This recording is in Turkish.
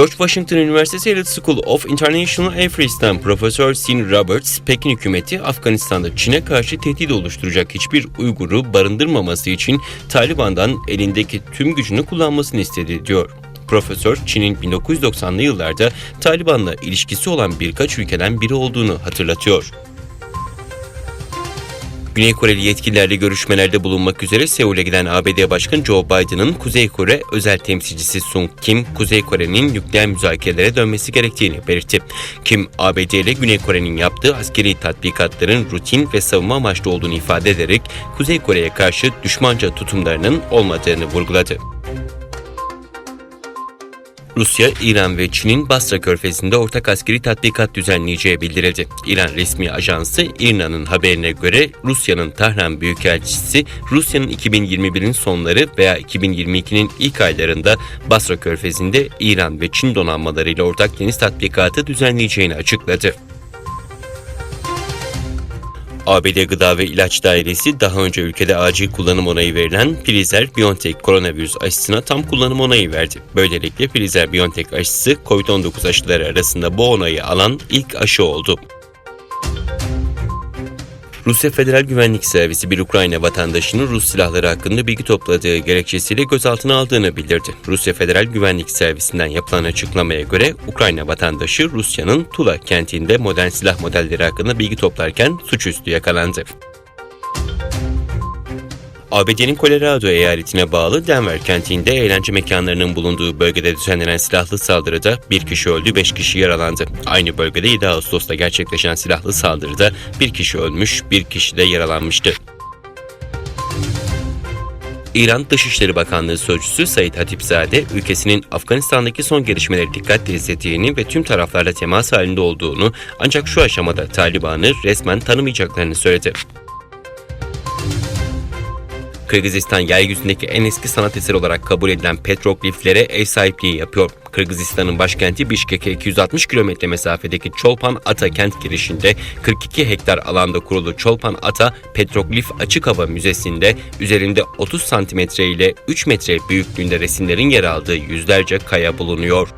George Washington Üniversitesi Elite School of International Affairs'ten Profesör Sin Roberts, Pekin hükümeti Afganistan'da Çin'e karşı tehdit oluşturacak hiçbir Uygur'u barındırmaması için Taliban'dan elindeki tüm gücünü kullanmasını istedi diyor. Profesör, Çin'in 1990'lı yıllarda Taliban'la ilişkisi olan birkaç ülkeden biri olduğunu hatırlatıyor. Güney Koreli yetkililerle görüşmelerde bulunmak üzere Seul'e giden ABD Başkanı Joe Biden'ın Kuzey Kore özel temsilcisi Sung Kim, Kuzey Kore'nin nükleer müzakerelere dönmesi gerektiğini belirtti. Kim, ABD ile Güney Kore'nin yaptığı askeri tatbikatların rutin ve savunma amaçlı olduğunu ifade ederek Kuzey Kore'ye karşı düşmanca tutumlarının olmadığını vurguladı. Rusya, İran ve Çin'in Basra körfezinde ortak askeri tatbikat düzenleyeceği bildirildi. İran resmi ajansı İRNA'nın haberine göre Rusya'nın Tahran Büyükelçisi Rusya'nın 2021'in sonları veya 2022'nin ilk aylarında Basra körfezinde İran ve Çin donanmalarıyla ortak deniz tatbikatı düzenleyeceğini açıkladı. ABD Gıda ve İlaç Dairesi daha önce ülkede acil kullanım onayı verilen Pfizer-BioNTech koronavirüs aşısına tam kullanım onayı verdi. Böylelikle Pfizer-BioNTech aşısı COVID-19 aşıları arasında bu onayı alan ilk aşı oldu. Rusya Federal Güvenlik Servisi bir Ukrayna vatandaşının Rus silahları hakkında bilgi topladığı gerekçesiyle gözaltına aldığını bildirdi. Rusya Federal Güvenlik Servisi'nden yapılan açıklamaya göre Ukrayna vatandaşı Rusya'nın Tula kentinde modern silah modelleri hakkında bilgi toplarken suçüstü yakalandı. ABD'nin Colorado eyaletine bağlı Denver kentinde eğlence mekanlarının bulunduğu bölgede düzenlenen silahlı saldırıda bir kişi öldü, 5 kişi yaralandı. Aynı bölgede 7 Ağustos'ta gerçekleşen silahlı saldırıda bir kişi ölmüş, bir kişi de yaralanmıştı. İran Dışişleri Bakanlığı Sözcüsü Said Hatipzade, ülkesinin Afganistan'daki son gelişmeleri dikkatle izlediğini ve tüm taraflarla temas halinde olduğunu ancak şu aşamada Taliban'ı resmen tanımayacaklarını söyledi. Kırgızistan yeryüzündeki en eski sanat eseri olarak kabul edilen petrogliflere ev sahipliği yapıyor. Kırgızistan'ın başkenti Bişkek'e 260 kilometre mesafedeki Çolpan Ata kent girişinde 42 hektar alanda kurulu Çolpan Ata Petroglif Açık Hava Müzesi'nde üzerinde 30 santimetre ile 3 metre büyüklüğünde resimlerin yer aldığı yüzlerce kaya bulunuyor.